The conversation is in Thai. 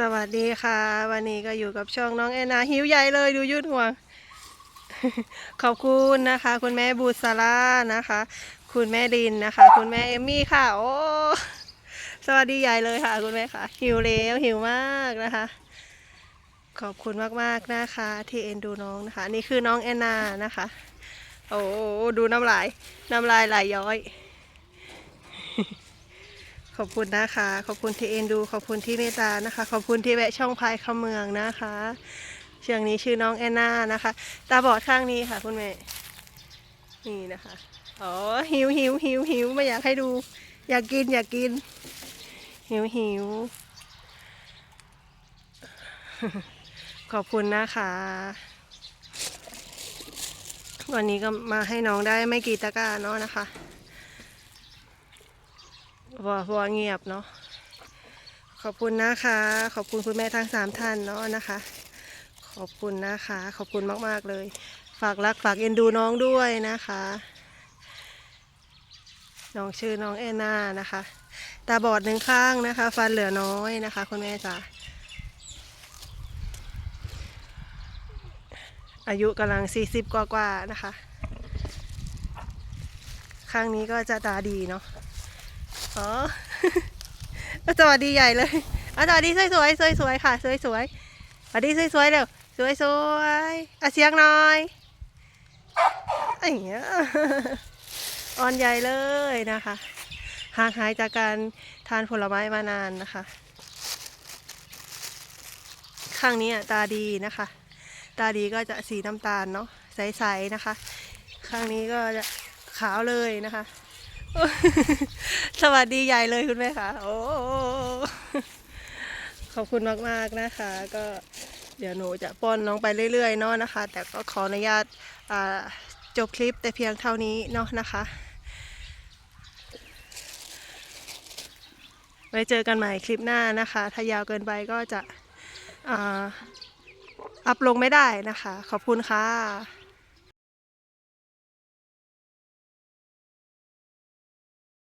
สวัสดีค่ะ วันนี้ก็อยู่กับช่องน้องแอนนาหิวใหญ่เลยดูยืดห่วง ขอบคุณนะคะ คุณแม่บูซาร่านะคะ คุณแม่ดินนะคะ คุณแม่เอมมี่ค่ะ โอ้สวัสดีใหญ่เลยค่ะ คุณแม่ค่ะ หิวแล้วหิวมากนะคะ ขอบคุณมากๆนะคะ ที่เอ็นดูน้องนะคะ นี่คือน้องแอนนานะคะ โอ้ดูน้ำลายน้ำลายไหลย้อย ขอบคุณนะคะ ขอบคุณที่เอ็นดู ขอบคุณที่เมตตานะคะ ขอบคุณที่แวะช่องพายคำเมืองนะคะ เชียงนี้ชื่อน้องแอนนานะคะ ตาบอดข้างนี้ค่ะคุณแม่ นี่นะคะ อ๋อ หิวหิวหิวหิวไม่อยากให้ดู อยากกินอยากกิน หิวหิว ขอบคุณนะคะ วันนี้ก็มาให้น้องได้ไม่กี่ตะกร้าเนาะนะคะ พราะว่าเพราะว่าเงียบเนาะขอบคุณนะคะ ขอบคุณคุณแม่ทั้งสามท่านเนาะนะคะ ขอบคุณนะคะ ขอบคุณมาก ๆ เลย ฝากรักฝากเอ็นดูน้องด้วยนะคะ น้องชื่อน้องแอนนานะคะ ตาบอดหนึ่งข้างนะคะ ฟันเหลือน้อยนะคะ คุณแม่จ๋าอายุกำลัง 40 กว่ากว่าๆนะคะ ข้างนี้ก็จะตาดีเนาะ อ๋อสวัสดีใหญ่เลยอะสวัสดีสวยสวยสวยสวยๆค่ะ สวยสวยๆสวัสดีสวยสวยๆเร็วสวยสวยๆอะเสียงหน่อยไอ้เงี้ยอ่อนใหญ่เลยนะคะห่างหายจากการทานผลไม้มานานนะคะ ข้างนี้อะตาดีนะคะ ตาดีก็จะสีน้ำตาลเนาะใสๆนะคะ ข้างนี้ก็จะขาวเลยนะคะ สวัสดีใหญ่เลยคุณแม่คะโอ้ขอบคุณมากๆนะคะ ก็เดี๋ยวหนูจะป้อนน้องไปเรื่อยๆเนาะนะคะ แต่ก็ขออนุญาตจบคลิปแต่เพียงเท่านี้เนาะนะคะ ไว้เจอกันใหม่คลิปหน้านะคะ ถ้ายาวเกินไปก็จะออัพลงไม่ได้นะคะ ขอบคุณค่ะ